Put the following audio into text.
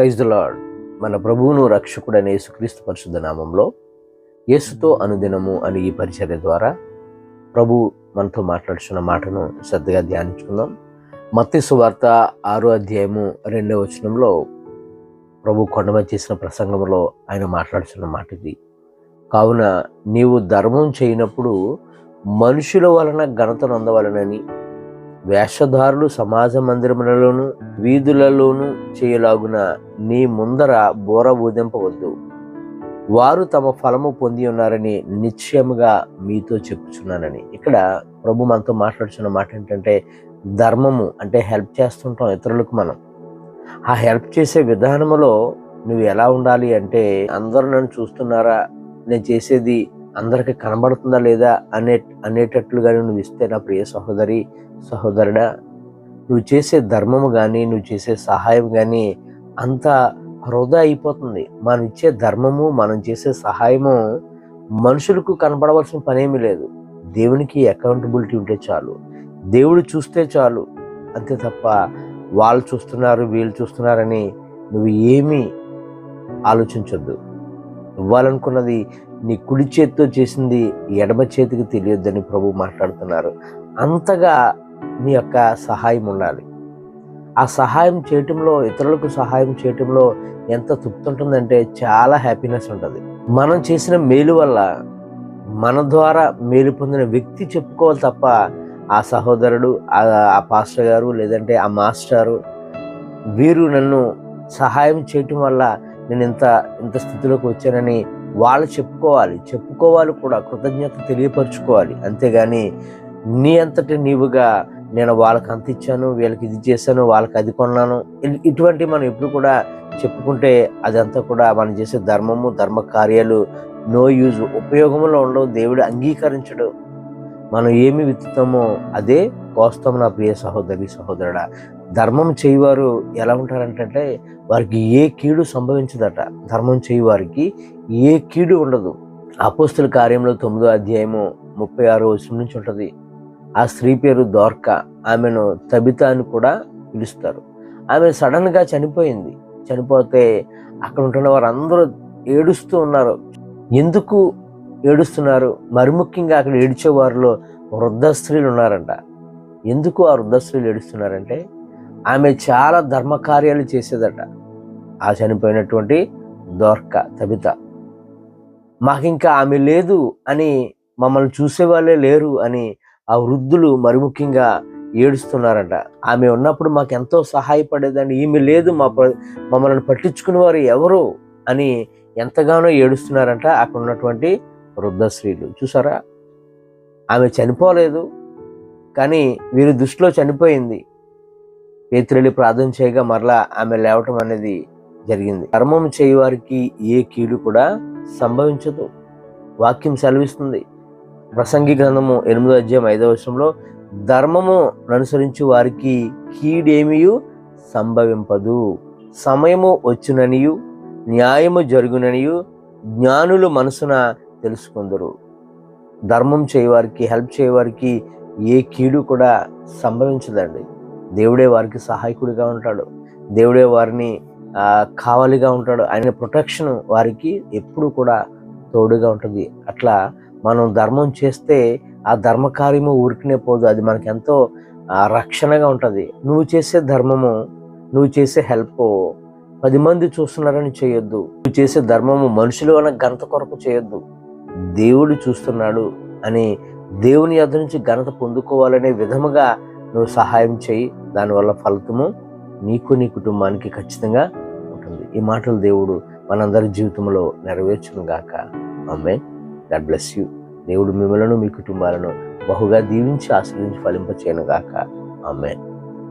Praise the lord మన ప్రభువును రక్షకుడైన యేసుక్రీస్తు పరిశుద్ధ నామంలో యేసుతో అనుదినము అని ఈ పరిచర్య ద్వారా ప్రభు మనతో మాట్లాడుతున్న మాటను శ్రద్ధగా ధ్యానించుకుందాం. మత్తి సువార్త ఆరో అధ్యాయము రెండవ వచనంలో ప్రభు కొండమ చేసిన ప్రసంగంలో ఆయన మాట్లాడుతున్న మాట ఇది కావున నీవు ధర్మం చేయనప్పుడు మనుషుల వలన ఘనత నొందవలనని వేషధారులు సమాజ మందిరములలోను వీధులలోను చేయలాగున నీ ముందర బోర ఊదింపవద్దు. వారు తమ ఫలము పొంది ఉన్నారని నిశ్చయముగా మీతో చెప్పుచున్నానని. ఇక్కడ ప్రభు మనతో మాట్లాడుతున్న మాట ఏంటంటే ధర్మము అంటే హెల్ప్ చేస్తుంటాం ఇతరులకు మనం. ఆ హెల్ప్ చేసే విధానములో నువ్వు ఎలా ఉండాలి అంటే అందరూ నన్ను చూస్తున్నారా? నేను చేసేది అందరికి కనబడుతుందా లేదా అనే అనేటట్లుగా నువ్వు ఇస్తే నా ప్రియ సహోదరి సహోదరుడా నువ్వు చేసే ధర్మము కానీ నువ్వు చేసే సహాయం కానీ అంత వృధా అయిపోతుంది. మనం ఇచ్చే ధర్మము మనం చేసే సహాయము మనుషులకు కనబడవలసిన పనేమీ లేదు. దేవునికి అకౌంటబిలిటీ ఉంటే చాలు. దేవుడు చూస్తే చాలు. అంతే తప్ప వాళ్ళు చూస్తున్నారు వీళ్ళు చూస్తున్నారని నువ్వు ఏమీ ఆలోచించొద్దు. ఇవ్వాలనుకున్నది నీ కుడి చేతితో చేసింది ఎడమ చేతికి తెలియొద్దని ప్రభు మాట్లాడుతున్నారు. అంతగా నీ యొక్క సహాయం ఉండాలి. ఆ సహాయం చేయటంలో ఇతరులకు సహాయం చేయటంలో ఎంత తృప్తి ఉంటుందంటే చాలా హ్యాపీనెస్ ఉంటుంది. మనం చేసిన మేలు వల్ల మన ద్వారా మేలు పొందిన వ్యక్తి చెప్పుకోవాలి తప్ప ఆ సహోదరుడు ఆ పాస్టర్ గారు లేదంటే ఆ మాస్టరు వీరు నన్ను సహాయం చేయటం వల్ల నేను ఇంత ఇంత స్థితిలోకి వచ్చానని వాళ్ళు చెప్పుకోవాలి. చెప్పుకోవాలి కూడా కృతజ్ఞత తెలియపరచుకోవాలి. అంతేగాని నీ అంతటి నీవుగా నేను వాళ్ళకి అంత ఇచ్చాను వీళ్ళకి ఇది చేశాను వాళ్ళకి అది కొన్నాను. ఇటువంటి మనం ఎప్పుడు కూడా చెప్పుకుంటే అదంతా కూడా మనం చేసే ధర్మము ధర్మ కార్యాలు నో యూజ్ ఉపయోగంలో ఉండవు దేవుడు అంగీకరించడు. మనం ఏమి విత్తుతామో అదే కోస్తాం నా ప్రియ సహోదరి సహోదరుడా. ధర్మం చేయవారు ఎలా ఉంటారంటే వారికి ఏ కీడు సంభవించదట. ధర్మం చేయవారికి ఏ కీడు ఉండదు. అపోస్తుల కార్యంలో తొమ్మిదో అధ్యాయము ముప్పై ఆరో వచ్చిన నుంచి ఉంటుంది. ఆ స్త్రీ పేరు దోర్క. ఆమెను తబిత అని కూడా పిలుస్తారు. ఆమె సడన్గా చనిపోయింది. చనిపోతే అక్కడ ఉంటున్న వారందరూ ఏడుస్తూ ఉన్నారు. ఎందుకు ఏడుస్తున్నారు? మరి ముఖ్యంగా అక్కడ ఏడ్చే వారిలో వృద్ధ స్త్రీలు ఉన్నారంట. ఎందుకు ఆ వృద్ధ స్త్రీలు ఏడుస్తున్నారంటే ఆమె చాలా ధర్మకార్యాలు చేసేదట. ఆ చనిపోయినటువంటి దోర్క తబిత. మాకింకా ఆమె లేదు అని మమ్మల్ని చూసేవాళ్ళే లేరు అని ఆ వృద్ధులు మరి ముఖ్యంగా ఏడుస్తున్నారట. ఆమె ఉన్నప్పుడు మాకు ఎంతో సహాయపడేదండి. ఈమె లేదు మా మమ్మల్ని పట్టించుకునేవారు ఎవరు అని ఎంతగానో ఏడుస్తున్నారంట అక్కడ ఉన్నటువంటి వృద్ధ స్త్రీలు. చూసారా? ఆమె చనిపోలేదు కానీ వీరి దృష్టిలో చనిపోయింది. పేతురెళ్ళి ప్రార్థన చేయగా మరలా ఆమె లేవటం అనేది జరిగింది. ధర్మం చేయవారికి ఏ కీడు కూడా సంభవించదు. వాక్యం సెలవిస్తుంది. ప్రసంగి గ్రంథము ఎనిమిదో అధ్యాయం ఐదవ వర్షంలో ధర్మము అనుసరించి వారికి కీడేమియు సంభవింపదు. సమయము వచ్చుననియు న్యాయము జరుగుననియు జ్ఞానులు మనసున తెలుసుకుందరు. ధర్మం చేయవారికి హెల్ప్ చేయవారికి ఏ కీడు కూడా సంభవించదండి. దేవుడే వారికి సహాయకుడిగా ఉంటాడు. దేవుడే వారిని కావాలిగా ఉంటాడు. ఆయన ప్రొటెక్షన్ వారికి ఎప్పుడు కూడా తోడుగా ఉంటుంది. అట్లా మనం ధర్మం చేస్తే ఆ ధర్మకార్యము ఊరికినే పోదు. అది మనకి ఎంతో రక్షణగా ఉంటుంది. నువ్వు చేసే ధర్మము నువ్వు చేసే హెల్ప్ పది మంది చూస్తున్నారని చేయొద్దు. నువ్వు చేసే ధర్మము మనుషులు అన్న ఘనత కొరకు చేయొద్దు. దేవుడు చూస్తున్నాడు అని దేవుని యొద్ నుంచి ఘనత పొందుకోవాలనే విధముగా నువ్వు సహాయం చేయి. దానివల్ల ఫలితము నీకు నీ కుటుంబానికి ఖచ్చితంగా ఉంటుంది. ఈ మాటలు దేవుడు మనందరి జీవితంలో నెరవేర్చును గాక అమ్మే గాడ్ బ్లెస్ యూ. దేవుడు మిమ్మలను మీ కుటుంబాలను బహుగా దీవించి ఆశ్రయించి ఫలింపచేయను గాక అమ్మే